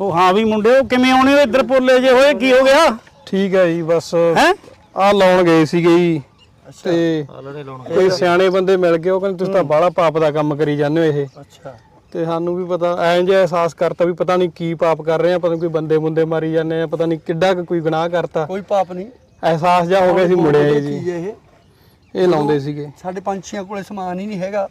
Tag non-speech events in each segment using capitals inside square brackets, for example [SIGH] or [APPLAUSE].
ਉਹ ਹਾਂ ਵੀ ਮੁੰਡੇ ਉਹ ਕਿਵੇਂ ਆਉਣੇ ਹੋ ਇੱਧਰ ਪੋਲੇ ਜੇ ਹੋਏ ਕੀ ਹੋ ਗਿਆ? ਠੀਕ ਹੈ ਜੀ ਬਸ ਹੈ? ਆ ਲਾਉਣ ਗਏ ਸੀਗੇ ਜੀ। ਤੇ ਕੋਈ ਸਿਆਣੇ ਬੰਦੇ ਮਿਲ ਗਏ ਉਹ ਕਹਿੰਦੇ ਤੁਸੀਂ ਤਾਂ ਬਾਹਲਾ ਪਾਪ ਦਾ ਕੰਮ ਕਰੀ ਜਾਂਦੇ ਹੋ ਇਹ। ਅੱਛਾ। ਤੇ ਸਾਨੂੰ ਵੀ ਪਤਾ ਐਂ ਜਿਹਾ ਅਹਿਸਾਸ ਕਰਤਾ ਵੀ ਪਤਾ ਨਹੀਂ ਕੀ ਪਾਪ ਕਰ ਰਹੇ ਆ ਪਤਾ ਨਹੀਂ ਕੋਈ ਬੰਦੇ ਮੁੰਦੇ ਮਾਰੀ ਜਾਂਦੇ ਆ ਪਤਾ ਨਹੀਂ ਕਿੱਡਾ ਕੁ ਕੋਈ ਗੁਨਾਹ ਕਰਤਾ। ਕੋਈ ਪਾਪ ਨਹੀਂ। ਅਹਿਸਾਸ ਜਿਹਾ ਹੋ ਗਿਆ ਸੀ ਮੁੜਿਆ ਜੀ। ਇਹ? ਇਹ ਲਾਉਂਦੇ ਸੀਗੇ। ਸਾਡੇ ਪੰਛੀਆਂ ਕੋਲੇ ਸਮਾਨ ਹੀ ਨਹੀਂ ਹੈਗਾ।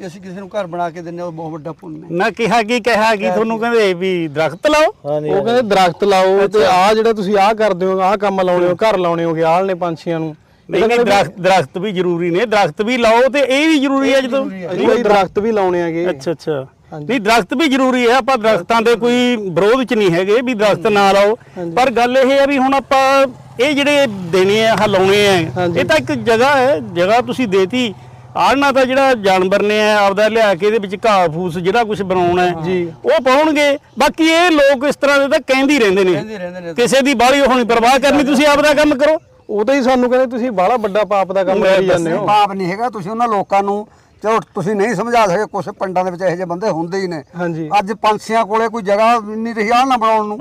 ਇਹ ਅਸੀਂ ਕਿਸੇ ਨੂੰ ਘਰ ਬਣਾ ਕੇ ਦਿੰਨੇ ਉਹ ਬਹੁਤ ਵੱਡਾ ਪੁੰਨ ਹੈ। ਨਾ ਕਿਹਾ ਕੀ ਕਿਹਾ ਕੀ? ਤੁਹਾਨੂੰ ਕਹਿੰਦੇ ਵੀ ਦਰਖਤ ਲਾਓ। ਉਹ ਕਹਿੰਦੇ ਦਰਖਤ ਲਾਓ ਤੇ ਆ ਜਿਹੜਾ ਤੁਸੀਂ ਆਹ ਕਰਦੇ ਹੋ ਆਹ ਕੰਮ ਲਾਉਣੇ ਹੋ ਘਰ ਲਾਉਣੇ ਹੋਗੇ ਆਲ ਨੇ ਪੰਛੀਆਂ ਨੂੰ। ਨਹੀਂ ਨਹੀਂ ਦਰਖਤ ਦਰਖਤ ਵੀ ਜ਼ਰੂਰੀ ਨੇ। ਦਰਖਤ ਵੀ ਲਾਓ ਤੇ ਇਹ ਵੀ ਜ਼ਰੂਰੀ ਹੈ ਜਦੋਂ ਅਸੀਂ ਦਰਖਤ ਵੀ ਲਾਉਣੇ ਹੈਗੇ। ਅੱਛਾ ਅੱਛਾ। ਨਹੀਂ ਦਰਖਤ ਵੀ ਜ਼ਰੂਰੀ ਹੈ। ਆਪਾਂ ਦਰਖਤਾਂ ਦੇ ਕੋਈ ਵਿਰੋਧ ਚ ਨਹੀਂ ਹੈਗੇ ਵੀ ਦਰਖਤ ਨਾ ਲਾਓ। ਪਰ ਗੱਲ ਇਹ ਹੈ ਵੀ ਹੁਣ ਆਪਾਂ ਇਹ ਜਿਹੜੇ ਦੇਣੇ ਆ ਲਾਉਣੇ ਆ। ਇਹ ਤਾਂ ਇੱਕ ਜਗ੍ਹਾ ਹੈ। ਜਗ੍ਹਾ ਤੁਸੀਂ ਦੇਤੀ। ਆੜਨਾ ਤਾਂ ਜਿਹੜਾ ਜਾਨਵਰ ਨੇ ਆ ਆਪਦਾ ਲਿਆ ਕੇ ਇਹਦੇ ਵਿੱਚ ਘਾਹ ਫੂਸ ਜਿਹੜਾ ਕੁਝ ਬਣਾਉਣਾ ਹੈ ਜੀ। ਉਹ ਪਾਉਣਗੇ। ਬਾਕੀ ਇਹ ਲੋਕ ਇਸ ਤਰ੍ਹਾਂ ਦੇ ਤਾਂ ਕਹਿੰਦੇ ਹੀ ਰਹਿੰਦੇ ਨੇ। ਕਿਸੇ ਦੀ ਬਾਹਲੀ ਹੋਣੀ ਪਰਵਾਹ ਕਰਨੀ ਤੁਸੀਂ ਆਪਦਾ ਕੰਮ ਕਰੋ। ਉਹ ਤਾਂ ਹੀ ਸਾਨੂੰ ਕਹਿੰਦੇ ਤੁਸੀਂ ਬਾਹਲਾ ਵੱਡਾ ਪਾਪ ਦਾ ਕੰਮ ਕਰੀ ਜਾਂਦੇ ਹੋ। ਪਾਪ ਨਹੀਂ ਹੈਗਾ ਤੁਸੀਂ ਉਹਨਾਂ ਲੋਕਾਂ ਨੂੰ ਚਲੋ ਤੁਸੀਂ ਨਹੀਂ ਸਮਝਾ ਸਕੇ ਕੁਝ ਪਿੰਡਾਂ ਦੇ ਵਿੱਚ ਇਹੋ ਜਿਹੇ ਬੰਦੇ ਹੁੰਦੇ ਹੀ ਨੇ। ਅੱਜ ਪੰਛੀਆਂ ਕੋਲੇ ਕੋਈ ਜਗ੍ਹਾ ਨਹੀਂ ਰਹੀ ਆਹ ਨਾ ਬਣਾਉਣ ਨੂੰ।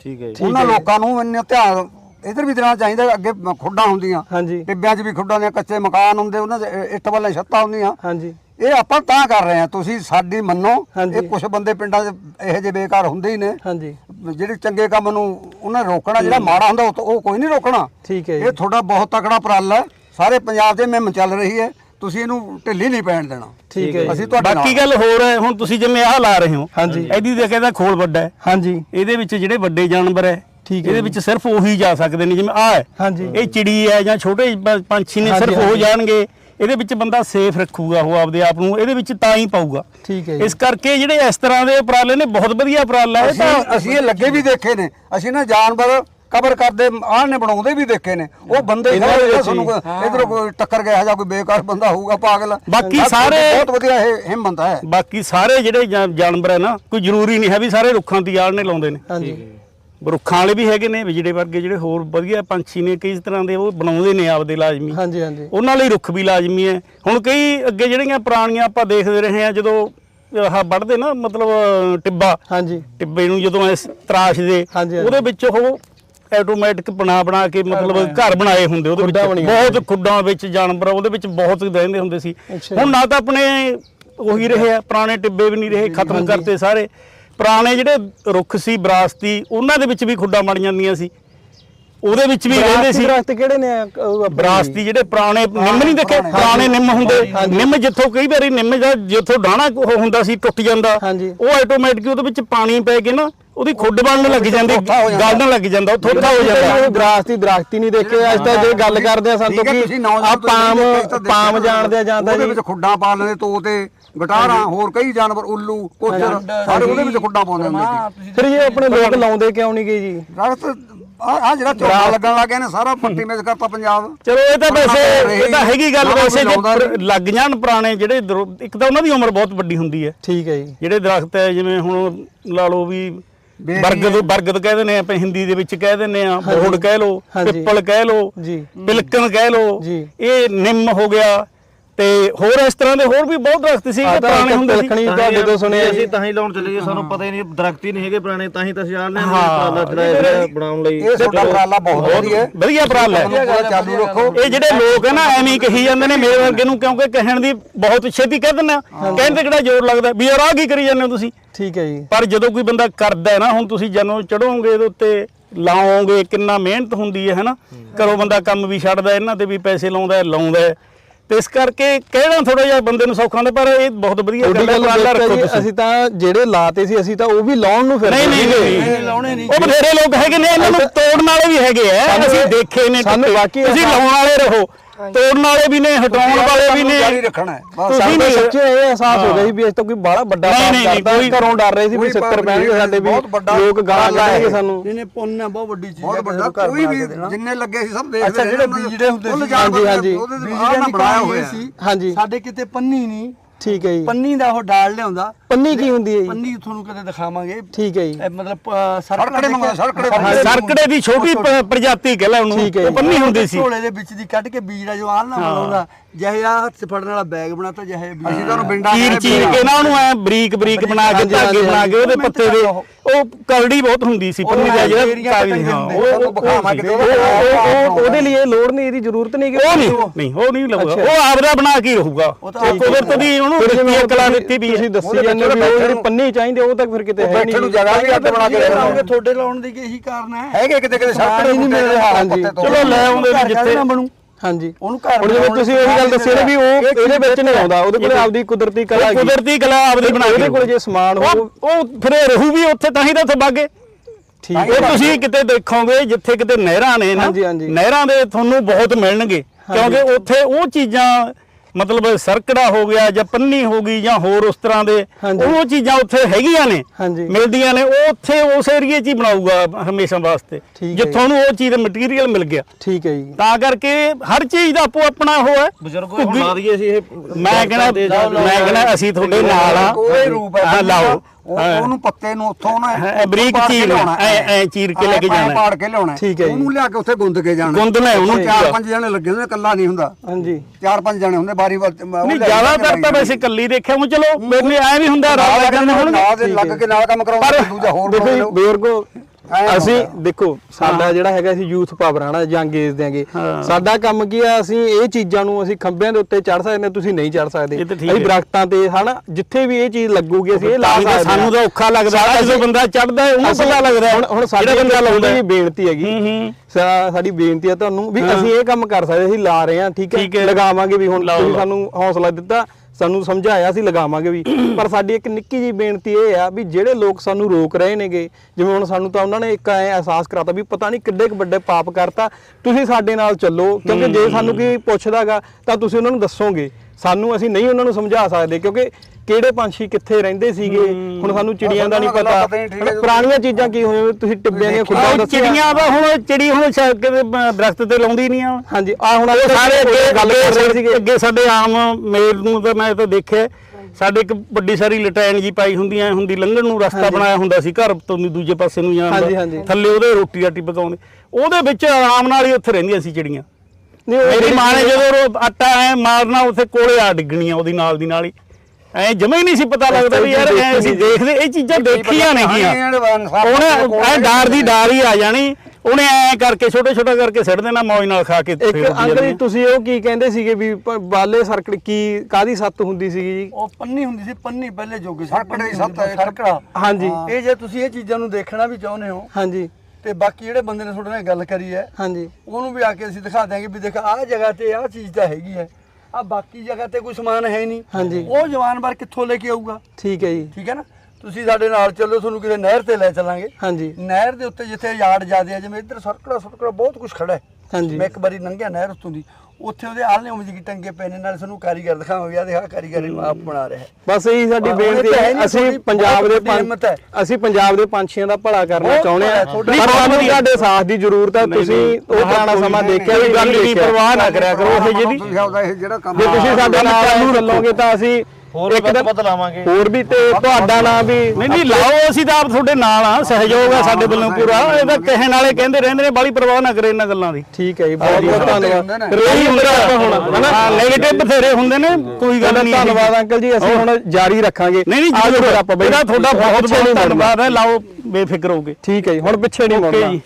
ਠੀਕ ਹੈ ਉਹਨਾਂ ਲੋਕਾਂ ਨੂੰ ਇੰਨੇ ਧਿਆਨ ਇਧਰ ਵੀ ਦੇਣਾ ਚਾਹੀਦਾ ਅੱਗੇ ਖੁੱਡਾਂ ਹੁੰਦੀਆਂ। ਹਾਂਜੀ। ਟਿੱਬਿਆਂ 'ਚ ਵੀ ਖੁੱਡਾਂ ਦੇ ਕੱਚੇ ਮਕਾਨ ਹੁੰਦੇ ਉਹਨਾਂ ਦੇ ਇੱਟ ਵਾਲੇ ਛੱਤਾਂ ਹੁੰਦੀਆਂ। ਹਾਂਜੀ। ਇਹ ਆਪਾਂ ਤਾਂ ਕਰ ਰਹੇ ਆ ਤੁਸੀਂ ਸਾਡੀ ਮੰਨੋ। ਇਹ ਕੁਝ ਬੰਦੇ ਪਿੰਡਾਂ 'ਚ ਇਹੋ ਜਿਹੇ ਬੇਕਾਰ ਹੁੰਦੇ ਹੀ ਨੇ। ਹਾਂਜੀ। ਜਿਹੜੇ ਚੰਗੇ ਕੰਮ ਨੂੰ ਉਹਨਾਂ ਨੇ ਰੋਕਣਾ ਜਿਹੜਾ ਮਾੜਾ ਹੁੰਦਾ ਉਹ ਤਾਂ- ਕੋਈ ਨਹੀਂ ਰੋਕਣਾ। ਠੀਕ ਹੈ ਜੀ। ਇਹ ਤੁਹਾਡਾ ਬਹੁਤ ਤਕੜਾ ਉਪਰਾਲਾ ਹੈ। ਸਾਰੇ ਪੰਜਾਬ ਦੇ ਮੁਹਿੰਮ ਚੱਲ ਰਹੀ ਹੈ। ਤੁਸੀਂ ਇਹਨੂੰ ਢਿੱਲੀ ਨਹੀਂ ਪੈਣ ਦੇਣਾ। ਠੀਕ ਹੈ ਅਸੀਂ ਤੁਹਾਡੇ ਬਾਕੀ ਗੱਲ ਹੋਰ ਹੈ ਹੁਣ ਤੁਸੀਂ ਜਿਵੇਂ ਆਹ ਲਾ ਰਹੇ ਹੋ। ਹਾਂਜੀ। ਇਹਦੀ ਤਾਂ ਕਹਿੰਦਾ ਖੋਲ ਵੱਡਾ ਹੈ। ਹਾਂਜੀ। ਇਹਦੇ ਵਿੱਚ ਜਿਹੜੇ ਵੱਡੇ ਜਾਨਵਰ ਹੈ ਇਹਦੇ ਵਿੱਚ ਸਿਰਫ ਉਹੀ ਜਾ ਸਕਦੇ ਨੇ ਜਿਵੇਂ ਆ ਹੈ। ਹਾਂਜੀ। ਇਹ ਚਿੜੀ ਹੈ ਜਾਂ ਛੋਟੇ ਪੰਛੀ ਨੇ ਸਿਰਫ ਉਹ। ਜਾਣਗੇ। ਇਹਦੇ ਵਿੱਚ ਬੰਦਾ ਸੇਫ ਰੱਖੂਗਾ ਉਹ ਆਪਦੇ ਆਪ ਨੂੰ ਇਹਦੇ ਵਿੱਚ ਤਾਂ ਹੀ ਪਾਊਗਾ। ਠੀਕ ਹੈ ਇਸ ਕਰਕੇ ਜਿਹੜੇ ਇਸ ਤਰ੍ਹਾਂ ਦੇ ਉਪਰਾਲੇ ਨੇ ਬਹੁਤ ਵਧੀਆ ਉਪਰਾਲਾ ਹੈ। ਤਾਂ ਅਸੀਂ ਇਹ ਲੱਗੇ ਵੀ ਦੇਖੇ ਨੇ। ਅਸੀਂ ਨਾ ਜਾਨਵਰ ਕਬਰ ਕਰਦੇ ਆਹ ਨੇ ਬਣਾਉਂਦੇ ਵੀ ਦੇਖੇ ਨੇ। ਉਹ ਬੰਦੇ ਇਧਰੋਂ ਕੋਈ ਟੱਕਰ ਗਿਆ ਜਾਂ ਕੋਈ ਬੇਕਾਰ ਬੰਦਾ ਹੋਊਗਾ ਪਾਗਲ। ਬਾਕੀ ਸਾਰੇ- ਬਹੁਤ ਵਧੀਆ ਇਹ ਹਿੰਮਤ ਹੈ। ਬਾਕੀ ਸਾਰੇ ਜਿਹੜੇ ਜਾਨਵਰ ਹੈ ਨਾ ਕੋਈ ਜ਼ਰੂਰੀ ਨਹੀਂ ਹੈ ਵੀ ਸਾਰੇ ਰੁੱਖਾਂ ਦੀ ਆੜ ਨੇ ਲਾਉਂਦੇ ਨੇ। ਹਾਂਜੀ। ਰੁੱਖਾਂ ਵਾਲੇ ਵੀ ਹੈਗੇ ਨੇ ਵਿਜੜੇ ਵਰਗੇ ਜਿਹੜੇ ਹੋਰ ਵਧੀਆ ਪੰਛੀ ਨੇ ਕਈ ਤਰ੍ਹਾਂ ਦੇ ਉਹ ਬਣਾਉਂਦੇ ਨੇ ਆਪਦੇ ਲਾਜ਼ਮੀ। ਹਾਂਜੀ ਹਾਂਜੀ। ਉਹਨਾਂ ਲਈ ਰੁੱਖ ਵੀ ਲਾਜ਼ਮੀ ਹੈ। ਹੁਣ ਕਈ ਅੱਗੇ ਜਿਹੜੀਆਂ ਪੁਰਾਣੀਆਂ ਆਪਾਂ ਦੇਖਦੇ ਰਹੇ ਆ ਜਦੋਂ ਆਹ ਵੱਢਦੇ ਨਾ ਮਤਲਬ ਟਿੱਬਾ ਹਾਂਜੀ। ਟਿੱਬੇ ਨੂੰ ਜਦੋਂ ਇਸ ਤਰਾਸ਼ ਦੇ ਹਾਂਜੀ, ਹਾਂਜੀ। ਉਹਦੇ ਵਿੱਚ ਉਹ ਆਟੋਮੈਟਿਕ ਬਣਾ ਬਣਾ ਕੇ ਮਤਲਬ ਘਰ ਬਣਾਏ ਹੁੰਦੇ ਉਹਦੇ ਖੁੱਡਾਂ ਵਿੱਚ। ਬਣੀਆਂ ਬਹੁਤ ਖੁੱਡਾਂ ਵਿੱਚ ਜਾਨਵਰ ਉਹਦੇ ਵਿੱਚ ਬਹੁਤ ਰਹਿੰਦੇ ਹੁੰਦੇ ਸੀ। ਅੱਛਾ। ਹੁਣ ਨਾ ਤਾਂ ਆਪਣੇ ਉਹੀ ਰਹੇ ਆ ਪੁਰਾਣੇ ਟਿੱਬੇ ਵੀ ਨਹੀਂ ਰਹੇ ਖਤਮ ਕਰਤੇ ਸਾਰੇ। ਪੁਰਾਣੇ ਜਿਹੜੇ ਰੁੱਖ ਸੀ ਵਿਰਾਸਤੀ ਉਹਨਾਂ ਦੇ ਵਿੱਚ ਵੀ ਖੁੱਡਾਂ ਬਣ ਜਾਂਦੀਆਂ ਸੀ। ਉਹਦੇ ਵਿੱਚ ਵੀ ਰਹਿੰਦੇ ਸੀ। ਦਰਖਤ ਕਿਹੜੇ ਨੇ ਵਿਰਾਸਤੀ ਜਿਹੜੇ ਪੁਰਾਣੇ ਨਿੰਮ ਨਹੀਂ ਦੇਖੇ? ਪੁਰਾਣੇ ਨਿੰਮ ਹੁੰਦੇ। ਨਿੰਮ ਜਿੱਥੋਂ ਕਈ ਵਾਰੀ ਨਿੰਮ ਦਾ ਜਿੱਥੋਂ ਡਾਣਾ ਉਹ ਹੁੰਦਾ ਸੀ ਟੁੱਟ ਜਾਂਦਾ। ਉਹ ਆਟੋਮੈਟਿਕ ਉਹਦੇ ਵਿੱਚ ਪਾਣੀ ਪੈ ਕੇ ਨਾ ਉਹਦੀ ਖੁੱਡ ਬਣਨ ਲੱਗ ਜਾਂਦੀ। ਗਲਣ ਲੱਗ ਜਾਂਦਾ ਉਹ ਥੋਥਾ ਹੋ ਜਾਂਦਾ। ਦਰਖਤੀ ਦਰਖਤੀ ਨਹੀਂ ਦੇਖੇ ਅੱਜ ਤਾਂ ਜੇ ਗੱਲ ਕਰਦੇ ਆ ਕਿ ਨੌਜਵਾਨ ਆ ਪਾਮ ਪਾਮ। ਜਾਣਦੇ ਆ ਜਾਂਦਾ ਉਹਦੇ ਜੀ। ਵਿੱਚ ਖੁੱਡਾਂ ਪਾ ਲੈਂਦੇ ਤੋਤੇ ਗਟਾਰਾਂ ਹੋਰ ਕਈ ਜਾਨਵਰ ਉੱਲੂ ਕੋਚਰ ਸਾਰੇ ਉਹਦੇ ਵਿੱਚ ਖੁੱਡਾਂ ਪਾਉਂਦੇ ਹੁੰਦੇ ਸੀ। ਫਿਰ ਇਹ ਆਪਣੇ ਲੋਕ ਲਾਉਂਦੇ ਕਿਉਂ ਨਹੀਂ ਗਏ ਜੀ? ਦਰਖਤ ਆ ਜਿਹੜਾ ਝੋਨਾ ਲੱਗਣ ਲੱਗ ਗਿਆ ਨੇ ਸਾਰਾ ਪੱਟੀ ਮੇਜ਼ ਕਰਤਾ ਪੰਜਾਬ। ਚਲੋ ਇਹ ਤਾਂ ਵੈਸੇ ਇਹ ਤਾਂ ਹੈਗੀ ਗੱਲ ਵੈਸੇ ਜੇ। ਲੱਗ ਜਾਣ ਪੁਰਾਣੇ ਜਿਹੜੇ ਇੱਕ ਤਾਂ ਉਹਨਾਂ ਦੀ ਉਮਰ ਬਹੁਤ ਵੱਡੀ ਹੁੰਦੀ ਹੈ। ਠੀਕ ਹੈ ਜੀ। ਜਿਹੜੇ ਦਰਖਤ ਹੈ ਜਿਵੇਂ ਹੁਣ ਲਾ ਲਓ ਵੀ ਬੇਰੀ ਬਰਗਦ ਬਰਗਦ ਕਹਿ ਦਿੰਦੇ ਆ ਆਪਾਂ ਹਿੰਦੀ ਦੇ ਵਿੱਚ ਕਹਿ ਦਿੰਦੇ ਆ ਬੋੜ ਕਹਿ ਲਓ ਹਾਂਜੀ। ਪਿੱਪਲ ਕਹਿ ਲਓ ਜੀ। ਪਿਲਕਣ ਕਹਿ ਲਓ ਜੀ। ਇਹ ਨਿੰਮ ਹੋ ਗਿਆ ਤੇ ਹੋਰ ਇਸ ਤਰ੍ਹਾਂ ਦੇ ਹੋਰ ਵੀ ਬਹੁਤ ਦਰਖਤ ਸੀ ਤਾਂ ਪੁਰਾਣੇ ਹੁੰਦੇ ਸੀ। ਤੋਂ ਸੁਣਿਆ ਅਸੀਂ ਤਾਂ ਹੀ ਲਾਉਣ ਚੱਲੇ ਗਏ ਸਾਨੂੰ ਪਤਾ ਹੀ ਨਹੀਂ ਦਰਖਤ ਹੀ ਨਹੀਂ ਹੈਗੇ ਪੁਰਾਣੇ ਤਾਂ ਹੀ ਤਾਂ ਅਸੀਂ ਆੜਨੇ ਹਾਂ। ਉਪਰਾਲਾ ਚਲਾਇਆ ਬਣਾਉਣ ਲਈ। ਇਹ ਤੁਹਾਡਾ ਉਪਰਾਲਾ ਬਹੁਤ ਵਧੀਆ ਹੈ। ਵਧੀਆ ਉਪਰਾਲਾ ਹੈ। ਚਾਲੂ ਰੱਖੋ। ਇਹ ਜਿਹੜੇ ਲੋਕ ਹੈ ਨਾ ਐਵੇਂ ਹੀ ਕਹੀ ਜਾਂਦੇ ਨੇ ਮੇਰੇ ਵਰਗੇ ਨੂੰ ਕਿਉਂਕਿ ਕਹਿਣ ਦੀ ਬਹੁਤ ਛੇਤੀ ਕਹਿ ਦਿੰਦੇ ਆ। ਕਹਿੰਦੇ ਕਿਹੜਾ ਜ਼ੋਰ ਲੱਗਦਾ? ਵੀ ਯਾਰ ਆਹ ਕੀ ਕਰੀ ਜਾਂਦੇ ਹੋ ਤੁਸੀਂ? ਠੀਕ ਹੈ ਜੀ। ਪਰ ਜਦੋਂ ਕੋਈ ਬੰਦਾ ਕਰਦਾ ਹੈ ਨਾ ਹੁਣ ਤੁਸੀਂ ਜਦੋਂ ਚੜੋਗੇ ਇਹਦੇ ਉੱਤੇ ਲਾਓਗੇ ਕਿੰਨਾ ਮਿਹਨਤ ਹੁੰਦੀ ਹੈ ਹੈਨਾ ਕਰੋ ਬੰਦਾ ਕੰਮ ਵੀ ਛੱਡਦਾ ਇਹਨਾਂ ਤੇ ਵੀ ਪੈਸੇ ਲਾਉਂਦਾ ਲਾਉਂਦਾ। ਤੇ ਇਸ ਕਰਕੇ ਕਹਿਣਾ ਥੋੜਾ ਜਿਹਾ ਬੰਦੇ ਨੂੰ ਸੌਖਾ ਹੁੰਦਾ ਪਰ ਇਹ ਬਹੁਤ ਵਧੀਆ ਗੱਲ ਹੈ ਉਪਰਾਲਾ ਰੱਖੋ ਤੁਸੀਂ। ਅਸੀਂ ਤਾਂ ਜਿਹੜੇ ਲਾਤੇ ਸੀ ਅਸੀਂ ਤਾਂ ਉਹ ਵੀ ਲਾਉਣ ਨੂੰ ਫਿਰ ਨਹੀਂ ਨਹੀਂ ਨਹੀਂ। ਲਾਉਣੇ ਨਹੀਂ। ਉਹ ਬਥੇਰੇ ਲੋਕ ਹੈਗੇ ਨੇ ਇਹਨਾਂ ਨੂੰ ਤੋੜਨ ਵਾਲੇ ਵੀ ਹੈਗੇ ਆ ਅਸੀਂ ਦੇਖੇ ਨੇ ਤੁਸੀਂ ਲਾਉਣ ਵਾਲੇ ਰਹੋ। ਤੋੜਨ ਵਾਲੇ ਵੀ ਨੇ ਹਟਾਉਣ ਵਾਲੇ ਵੀ ਨੇ। ਜਾਰੀ ਰੱਖਣਾ ਹੈ। ਬਸ ਤੁਸੀਂ ਨਹੀਂ- ਸੱਚੇ ਇਹ ਅਹਿਸਾਸ ਹੋ ਗਿਆ ਸੀ ਵੀ ਇਸ ਤੋਂ ਕੋਈ ਬੜਾ ਵੱਡਾ ਨਹੀਂ, ਕੰਮ ਨਹੀਂ, ਨਹੀਂ, ਕਰਦਾ ਕੋਈ- ਘਰੋਂ ਡਰ ਰਹੇ ਸੀ ਵੀ ਕੋਈ 70 ਪਾਪ ਪੈਣਗੇ ਨਹੀਂ, ਸਾਡੇ ਵੀ ਬਹੁਤ ਵੱਡਾ ਲੋਕ ਗਾਲਾਂ ਕੱਢਣਗੇ। ਸਾਨੂੰ। ਇਹਨੇ ਪੁੰਨ ਹੈ ਬਹੁਤ ਵੱਡੀ ਚੀਜ਼ ਬਹੁਤ ਵੱਡਾ ਕੋਈ ਵੀ ਜਿੰਨੇ ਲੱਗੇ ਸੀ ਸਭ ਦੇਖਦੇ ਅੱਛਾ, ਜਿਹੜੇ ਬੀਜੜੇ ਹੁੰਦੇ ਸੀ। ਹਾਂਜੀ, ਹਾਂਜੀ। ਉਹਦੇ ਬੀਜੜਿਆਂ ਦੀ ਬਣਾਇਆ ਹੋਇਆ ਸੀ ਹਾਂਜੀ। ਸਾਡੇ ਕਿਤੇ ਪੰਨੀ ਨਹੀਂ ਠੀਕ ਹੈ ਜੀ। ਪੰਨੀ ਦਾ ਉਹ ਡਾਲ ਲਿਆਉਂਦਾ। ਪੰਨੀ ਕੀ ਹੁੰਦੀ ਹੈ ਜੀ? ਪੰਨੀ ਤੁਹਾਨੂੰ ਕਦੇ ਦਿਖਾਵਾਂਗੇ। ਠੀਕ ਹੈ ਜੀ। ਇਹ ਮਤਲਬ ਸਰਕੜਾ ਸਰਕੜੇ ਮੰਗਦਾ ਸਰਕੜੇ ਸਰਕੜੇ ਦੀ ਛੋਟੀ ਪ੍ਰਜਾਤੀ ਕਹਿ ਲੈ ਉਹਨੂੰ। ਪੰਨੀ ਹੁੰਦੀ ਸੀ। ਝੋਲੇ ਦੇ ਵਿੱਚ ਦੀ ਕੱਢ ਕੇ ਬੀਜ ਦਾ ਜੋ ਆਲ ਨਾ ਬਣਾਉਂਦਾ। ਜਿਹੇ ਆ ਹੱਥ ਫੜਨ ਵਾਲਾ ਬੈਗ ਬਣਾਤਾ ਜਿਹੇ ਬੀਜ ਅਸੀਂ ਤਾਂ ਉਹਨੂੰ ਬਿੰਡਾ ਚੀਰ ਚੀਰ। ਕੇ ਨਾ ਉਹਨੂੰ ਐ ਬਰੀਕ ਬਰੀਕ ਬਣਾ ਕੇ ਧਾਗੇ ਬਣਾ ਕੇ ਉਹਦੇ ਪੱਤੇ ਦੇ ਉਹ ਕਰੜੀ ਬਹੁਤ ਹੁੰਦੀ ਸੀ ਪੰਨੀ ਦਾ ਜਿਹੜਾ ਕਾਗਜ਼ ਹਾਂ। ਉਹ ਵਿਖਾਵਾਂ ਕਿਤੇ ਉਹ- ਉਹ- ਉਹ- ਉਹਦੇ ਲਈ ਇਹ ਲੋੜ ਨਹੀਂ ਇਹਦੀ ਜ਼ਰੂਰਤ ਨਹੀਂ ਕਿ ਉਹ ਨਹੀਂ ਨਹੀਂ ਉਹ ਨਹੀਂ ਲੱਗੂਗਾ। ਉਹ ਆਪਦਾ ਬਣਾ ਕੇ ਹੀ ਰਹੂਗਾ। ਕੁਦਰਤ ਦੀ ਉਹਨੂੰ ਜਿਵੇਂ ਕਲਾ ਦਿੱਤੀ ਵੀ ਤੁਸੀਂ ਦੱਸੀ ਜਾਂਦੇ ਹੋ ਜਿਹੜੀ ਪੰਨੀ ਚਾਹੀਦੀ ਉਹ ਤਾਂ ਫਿਰ ਕਿਤੇ ਹੈ ਬੈਠਣ ਨੂੰ ਨਹੀਂ। ਜਗ੍ਹਾ ਵੀ ਅੱਡ ਬਣਾ ਕੇ ਰੱਖਾਂਗੇ ਤੁਹਾਡੇ ਲਾਉਣ ਦੀ ਇਹੀ ਕਾਰਨ ਹੈ? ਹੈਗੇ ਕਿਤੇ ਕਿਤੇ ਸਰਕੜੇ ਨਹੀਂ ਮਿਲ ਰਿਹਾ, ਹਾਂਜੀ। ਚਲੋ ਲੈ ਆਉਂਦੇ ਜਿੱਥੇ। ਨਾ ਬਣੂ। ਹਾਂਜੀ। ਉਹਨੂੰ ਘਰ ਹੁਣ ਜਿਵੇਂ ਤੁਸੀਂ ਉਹੀ ਗੱਲ ਦੱਸੀ ਨਾ ਵੀ ਉਹ ਇਹਦੇ ਵਿੱਚ ਨਹੀਂ ਆਉਂਦਾ ਉਹਦੇ ਕੋਲ ਆਪਦੀ ਕੁਦਰਤੀ ਕਲਾ ਹੈਗੀ। ਕੁਦਰਤੀ ਕਲਾ ਆਪਦੀ ਬਣਾ ਕੇ ਉਹਦੇ ਕੋਲ ਜੇ ਸਮਾਨ ਹੋ ਉਹ ਫਿਰ ਇਹ ਰਹੂ ਵੀ ਉੱਥੇ ਤਾਂ ਹੀ ਤਾਂ ਉੱਥੇ ਬਾਗੇ ਠੀਕ ਉਹ ਤੁਸੀਂ ਕਿਤੇ ਦੇਖੋਗੇ ਜਿੱਥੇ ਕਿਤੇ ਨਹਿਰਾਂ ਨੇ ਨਾ ਹਾਂਜੀ, ਹਾਂਜੀ। ਨਹਿਰਾਂ ਦੇ ਤੁਹਾਨੂੰ ਬਹੁਤ ਮਿਲਣਗੇ। ਕਿਉਂਕਿ ਉੱਥੇ ਉਹ ਚੀਜ਼ਾਂ ਮਤਲਬ ਸਰਕੜਾ ਹੋ ਗਿਆ ਜਾਂ ਪੰਨੀ ਹੋ ਗਈ ਜਾਂ ਹੋਰ ਉਸ ਤਰ੍ਹਾਂ ਦੇ। ਉਹ ਚੀਜ਼ਾਂ ਉੱਥੇ ਹੈਗੀਆਂ ਨੇ। ਮਿਲਦੀਆਂ ਨੇ ਉਹ ਉੱਥੇ ਉਸ ਏਰੀਏ 'ਚ ਹੀ ਬਣਾਊਗਾ ਹਮੇਸ਼ਾ ਵਾਸਤੇ ਜਿੱਥੋਂ ਉਹਨੂੰ ਉਹ ਚੀਜ਼ ਮਟੀਰੀਅਲ ਮਿਲ ਗਿਆ। ਠੀਕ ਹੈ ਜੀ। ਤਾਂ ਕਰਕੇ ਹਰ ਚੀਜ਼ ਦਾ ਆਪੋ ਆਪਣਾ ਉਹ ਹੈ। ਬਜ਼ੁਰਗੋ ਹੁਣ ਲਾ ਦਈਏ ਅਸੀਂ ਇਹ ਮੈਂ ਕਹਿੰਦਾ ਮੈਂ ਕਹਿੰਦਾ ਅਸੀਂ ਤੁਹਾਡੇ ਨਾਲ ਆ ਕੋਈ ਰੂਪ ਹਾਂ, ਲਾਓ। ਉਹ- ਉਹਨੂੰ ਪੱਤੇ ਨੂੰ ਉੱਥੋਂ ਨਾ ਹਾਂ, ਬਰੀਕ ਚੀਰ ਐ ਐ ਚੀਰ ਕੇ ਲੈ ਕੇ ਐਂ ਜਾਣਾ। ਪਾੜ ਕੇ ਲਿਆਉਣਾ। ਠੀਕ ਹੈ ਜੀ। ਉਹਨੂੰ ਲਿਆ ਕੇ ਉੱਥੇ ਗੁੰਦ ਕੇ ਜਾਣਾ। ਗੁੰਦ ਲੈ ਉਹਨੂੰ। ਚਾਰ ਪੰਜ ਜਣੇ ਲੱਗੇ ਹੁੰਦੇ ਇਕੱਲਾ ਨਹੀਂ ਹੁੰਦਾ। ਹਾਂਜੀ। ਚਾਰ ਪੰਜ ਜਣੇ ਹੁੰਦੇ ਬਾਰੀ ਬਾਰੀ ਨਹੀਂ ਜ਼ਿਆਦਾਤਰ ਤਾਂ ਵੈਸੇ ਕੱਲੀ ਦੇਖਿਆ ਹੁਣ ਚਲੋ ਮੇਰੇ ਐ ਵੀ ਹੁੰਦਾ ਰਾਤ ਲੱਗ ਜਾਂਦੇ ਹੁਣ ਨਾਲ ਦੇ ਲੱਗ ਕੇ ਨਾਲ ਕੰਮ ਕਰਾਉਂਦੇ ਦੂਜਾ ਹੋਰ ਦੇਖੋ ਜੀ, ਬਜ਼ੁਰਗੋ ਅਸੀਂ। ਦੇਖੋ ਸਾਡਾ ਜਿਹੜਾ ਹੈਗਾ ਅਸੀਂ ਯੂਥ ਪਾਵਰ ਆਣਾ ਯੰਗ ਏਜ ਦੇਾਂਗੇ। ਸਾਡਾ ਕੰਮ ਕੀ ਆ ਅਸੀਂ ਇਹ ਚੀਜ਼ਾਂ ਨੂੰ ਅਸੀਂ ਖੰਭਿਆਂ ਦੇ ਉੱਤੇ ਚੜ ਸਕਦੇ ਤੁਸੀਂ ਨਹੀਂ ਚੜ ਸਕਦੇ। ਅਸੀਂ। ਦਰਖਤਾਂ ਤੇ ਹਨਾ ਜਿੱਥੇ ਵੀ ਇਹ ਚੀਜ਼ ਲੱਗੂਗੀ ਅਸੀਂ ਇਹ ਲਾ ਸਕਦੇ ਸਾਨੂੰ ਤਾਂ ਔਖਾ ਲੱਗਦਾ ਜਦੋਂ ਬੰਦਾ ਚੜਦਾ ਉਹਨੂੰ ਪਤਾ ਲੱਗਦਾ ਹੁਣ ਹੁਣ ਸਾਡੀ ਬੰਦਾ ਲਾਉਂਦਾ ਇਹ ਬੇਨਤੀ ਹੈਗੀ। ਸਾਡੀ ਬੇਨਤੀ ਹੈ ਤੁਹਾਨੂੰ ਵੀ ਅਸੀਂ ਇਹ ਕੰਮ ਕਰ ਸਕਦੇ ਅਸੀਂ ਲਾ ਰਹੇ ਹਾਂ ਠੀਕ ਹੈ। ਲਗਾਵਾਂਗੇ ਵੀ ਹੁਣ ਤੁਸੀਂ। ਸਾਨੂੰ ਹੌਸਲਾ ਦਿੱਤਾ। ਸਾਨੂੰ ਸਮਝਾਇਆ ਅਸੀਂ ਲਗਾਵਾਂਗੇ ਵੀ। [CLEARS THROAT] ਪਰ ਸਾਡੀ ਇੱਕ ਨਿੱਕੀ ਜੀ ਬੇਨਤੀ ਇਹ ਆ ਵੀ ਜਿਹੜੇ ਲੋਕ ਸਾਨੂੰ ਰੋਕ ਰਹੇ ਨੇਗੇ ਜਿਵੇਂ ਹੁਣ ਸਾਨੂੰ ਤਾਂ ਉਹਨਾਂ ਨੇ ਇੱਕ ਐ ਅਹਿਸਾਸ ਕਰਾਤਾ ਵੀ ਪਤਾ ਨਹੀਂ ਕਿੱਡੇ ਕੁ ਵੱਡੇ ਪਾਪ ਕਰਤਾ ਤੁਸੀਂ ਸਾਡੇ ਨਾਲ ਚੱਲੋ ਕਿਉਂਕਿ ਜੇ ਸਾਨੂੰ ਕੋਈ ਪੁੱਛਦਾਗਾ ਤਾਂ ਤੁਸੀਂ ਉਹਨਾਂ ਨੂੰ ਦੱਸੋਗੇ। ਸਾਨੂੰ ਅਸੀਂ ਨਹੀਂ ਉਹਨਾਂ ਨੂੰ ਸਮਝਾ ਸਕਦੇ ਕਿਉਂਕਿ ਕਿਹੜੇ ਪੰਛੀ ਕਿੱਥੇ ਰਹਿੰਦੇ ਸੀਗੇ? ਹੁਣ ਸਾਨੂੰ ਚਿੜੀਆਂ ਦਾ ਨਹੀਂ ਪਤਾ। ਪੁਰਾਣੀਆਂ ਚੀਜ਼ਾਂ ਕੀ ਹੋਈਆਂ? ਤੁਸੀਂ ਟਿੱਬਿਆਂ ਦੀਆਂ ਖੁੱਡਾਂ ਦੱਸੀਆਂ। ਚਿੜੀਆਂ ਦਾ ਹੁਣ ਚਿੜੀ ਹੁਣ ਦਰਖਤ ਤੇ ਲਾਉਂਦੀ ਨਹੀਂ ਆ। ਹਾਂਜੀ ਆ ਹੁਣ ਸਾਰੇ ਅੱਗੇ ਗੱਲ ਕਰ ਰਹੇ ਸੀਗੇ। ਅੱਗੇ ਸਾਡੇ ਆਮ ਮੇਲ ਨੂੰ ਤਾਂ ਮੈਂ ਤਾਂ ਦੇਖਿਆ। ਸਾਡੇ ਇੱਕ ਵੱਡੀ ਸਾਰੀ ਲਟੈਨ ਜੀ ਪਾਈ ਹੁੰਦੀ ਐ ਹੁੰਦੀ ਲੰਘਣ ਨੂੰ ਰਸਤਾ ਬਣਾਇਆ ਹੁੰਦਾ ਸੀ ਘਰ ਤੋਂ ਦੂਜੇ ਪਾਸੇ ਨੂੰ ਜਾਣ ਹਾਂਜੀ, ਦਾ। ਹਾਂਜੀ। ਥੱਲੇ ਉਹਦੇ ਰੋਟੀ ਰਾਟੀ ਪਕਾਉਂਦੇ ਉਹਦੇ ਵਿੱਚ ਆਰਾਮ ਨਾਲ ਹੀ ਉੱਥੇ ਰਹਿੰਦੀਆਂ ਸੀ ਚਿੜੀਆਂ। ਮੇਰੀ ਮਾਂ ਨੇ ਜਦੋਂ ਆਟਾ ਐ ਮਾਰਨਾ ਉੱਥੇ ਕੋਲੇ ਆ ਡਿੱਗਣੀਆਂ ਉਹਦੀ ਨਾਲ ਦੀ ਨਾਲ ਹੀ। ਐ ਜਮਾ ਹੀ ਨਹੀਂ ਸੀ ਪਤਾ ਲੱਗਦਾ ਵੀ ਯਾਰ ਐ ਅਸੀਂ ਦੇਖਦੇ ਇਹ ਚੀਜ਼ਾਂ ਦੇਖੀਆਂ ਨਹੀਂਆਂ ਉਹਨੇ ਐ ਡਾਰ ਦੀ ਡਾਰ ਹੀ ਆ ਜਾਣੀ। ਉਹਨੇ ਐ ਕਰਕੇ ਛੋਟੇ ਛੋਟਾ ਕਰਕੇ ਸਿੱਟ ਦੇਣਾ ਮੌਜ ਨਾਲ ਖਾ ਕੇ ਇੱਕ ਅੰਕਲ। ਤੁਸੀਂ ਉਹ ਕੀ ਕਹਿੰਦੇ ਸੀਗੇ ਵੀ ਬਾਲੇ ਸਰਕਟ ਕੀ ਕਾਦੀ ਸੱਤ ਹੁੰਦੀ ਸੀਗੀ ਜੀ? ਉਹ ਪੰਨੀ ਹੁੰਦੀ ਸੀ ਪੰਨੀ ਪਹਿਲੇ ਜੋਗੇ ਸੀ। ਸਰਕੜੇ ਪੰਨੀ ਦੀ ਸੱਤ। ਸਰਕੜਾ। ਹਾਂਜੀ। ਇਹ ਜੇ ਤੁਸੀਂ ਇਹ ਚੀਜ਼ਾਂ ਨੂੰ ਦੇਖਣਾ ਵੀ ਚਾਹੁੰਦੇ ਹੋ ਹਾਂਜੀ। ਤੇ ਬਾਕੀ ਜਿਹੜੇ ਬੰਦੇ ਨੇ ਤੁਹਾਡੇ ਨਾਲ ਗੱਲ ਕਰੀ ਹੈ ਹਾਂਜੀ। ਉਹਨੂੰ ਵੀ ਆ ਕੇ ਅਸੀਂ ਦਿਖਾ ਦਿਆਂਗੇ ਵੀ ਦੇਖ ਆਹ ਜਗ੍ਹਾ ਤੇ ਆਹ ਚੀਜ਼ ਤਾਂ ਹੈਗੀ ਹੈ। ਆ ਬਾਕੀ ਜਗ੍ਹਾ ਤੇ ਕੋਈ ਸਮਾਨ ਹੈ ਨਹੀਂ। ਹਾਂਜੀ। ਉਹ ਜਵਾਨ ਬਾਰ ਕਿੱਥੋਂ ਲੈ ਕੇ ਆਊਗਾ? ਠੀਕ ਹੈ ਜੀ। ਠੀਕ ਹੈ ਨਾ? ਤੁਸੀਂ ਸਾਡੇ ਨਾਲ ਚੱਲੋ ਤੁਹਾਨੂੰ ਕਿਤੇ ਨਹਿਰ ਤੇ ਲੈ ਚੱਲਾਂਗੇ। ਹਾਂਜੀ। ਨਹਿਰ ਦੇ ਉੱਤੇ ਜਿੱਥੇ ਯਾਰਡ ਜ਼ਿਆਦੇ ਆ ਜਿਵੇਂ ਇੱਧਰ ਸਰਕੜਾ ਸਰਕੜਾ ਬਹੁਤ ਕੁਝ ਖੜਾ ਹੈ। ਹਾਂਜੀ। ਮੈਂ ਇੱਕ ਵਾਰੀ ਲੰਘਿਆ ਨਹਿਰ ਉੱਤੋਂ ਦੀ ਉੱਥੇ ਉਹਦੇ ਆਲਨੇ ਉਮਜ ਕੀ ਟੰਗੇ ਪਏ ਨੇ ਨਾਲ ਸਾਨੂੰ ਕਾਰੀਗਰ ਦਿਖਾਵਾਂਗੇ ਆ ਦੇਖ ਕਾਰੀਗਰ ਇਹਨੂੰ ਆਪ ਬਣਾ ਰਿਹਾ ਹੈ। ਬਸ ਇਹੀ ਸਾਡੀ ਬੇਨਤੀ ਹੈ ਅਸੀਂ ਪੰਜਾਬ ਦੇ ਅਸੀਂ ਪੰਜਾਬ ਦੇ ਪੰਛੀਆਂ ਦਾ ਭਲਾ ਕਰਨਾ ਚਾਹੁੰਦੇ ਆ ਹੈ, ਪਰ ਤੁਹਾਡਾ ਸਾਨੂੰ ਤੁਹਾਡੇ ਸਾਥ ਦੀ ਜ਼ਰੂਰਤ ਹੈ ਤੁਸੀਂ ਉਹ ਪੁਰਾਣਾ ਸਮਾਂ ਦੇਖਿਆ ਵੀ ਗੱਲ ਦੀ। ਪਰਵਾਹ ਨਾ ਕਰਿਆ ਕਰੋ ਇਹ ਜਿਹਦੀ ਇਹ ਜਿਹੜਾ ਕੰਮ ਜੇ ਤੁਸੀਂ ਸਾਡੇ ਨਾਲ ਚੱਲੋਗੇ ਤਾਂ ਅਸੀਂ ਹੋਰ ਵੀ ਵੱਧ ਵੱਧ ਲਾਵਾਂਗੇ ਹੋਰ ਵੀ ਤੇ ਤੁਹਾਡਾ ਨਾਮ ਵੀ ਨਹੀਂ ਨਹੀਂ ਲਾਓ ਅਸੀਂ ਤਾਂ ਆਪ ਤੁਹਾਡੇ ਨਾਲ ਆ ਸਹਿਯੋਗ ਆ ਸਾਡੇ ਵੱਲੋਂ ਪੂਰਾ। ਇਹ ਤਾਂ ਕਹਿਣ ਵਾਲੇ ਕਹਿੰਦੇ ਰਹਿੰਦੇ ਨੇ ਬਾਲੀ ਪਰਵਾਹ ਨਾ ਕਰੇ ਇਹਨਾਂ ਗੱਲਾਂ ਦੀ। ਠੀਕ ਹੈ ਜੀ ਬਹੁਤ ਬਹੁਤ ਧੰਨਵਾਦ। ਫਿਰ ਇਹੀ ਹੁੰਦਾ ਹੁਣ ਹਨਾ? ਨੈਗੇਟਿਵ ਬਥੇਰੇ ਹੁੰਦੇ ਨੇ ਕੋਈ ਗੱਲ ਨਹੀਂ ਧੰਨਵਾਦ ਅੰਕਲ ਜੀ ਅਸੀਂ ਹੁਣ ਜਾਰੀ ਰੱਖਾਂਗੇ। ਨਹੀਂ ਨਹੀਂ ਆਜੋ ਜੀ ਫਿਰ ਆਪਾਂ ਬਈ ਇਹਦਾ ਤੁਹਾਡਾ ਬਹੁਤ ਬਹੁਤ। ਧੰਨਵਾਦ ਹੈ ਲਾਓ ਬੇਫਿਕਰ ਹੋਗੇ। ਠੀਕ ਹੈ ਜੀ ਹੁਣ ਪਿੱਛੇ ਨਹੀਂ ਓਕੇ ਮੁੜਨਾ।